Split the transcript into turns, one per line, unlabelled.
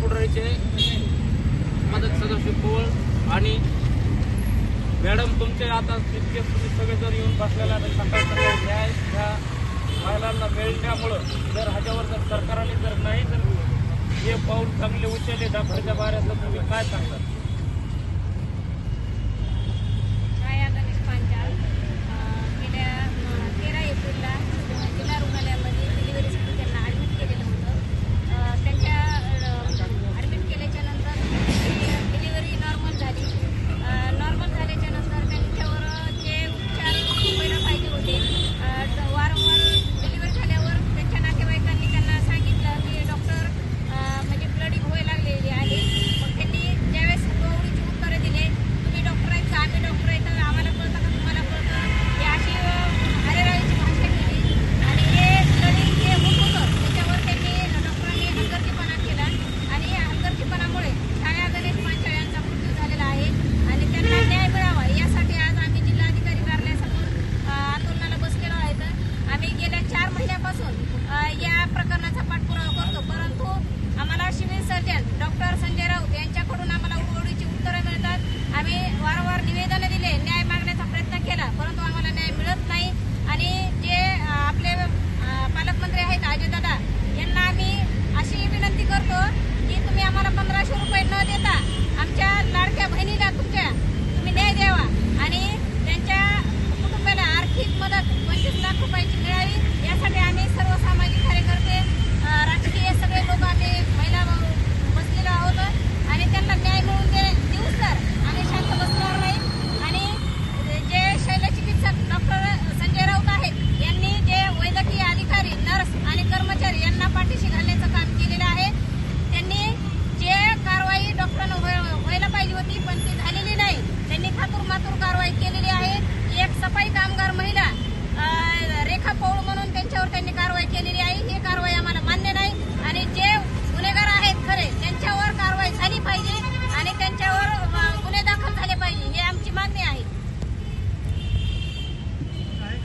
पुढारीचे मदत सदस्य पोळ आणि मॅडम तुमचे आता तितके तुम्ही सगळेजण येऊन बसलेला तर सकाळ न्याय ह्या महिलांना मिळण्यामुळं जर ह्याच्यावर जर सरकारने जर नाही जर हे पाऊल चांगले उचलले डाफाच्या बाऱ्याचं तुम्ही काय सांगतात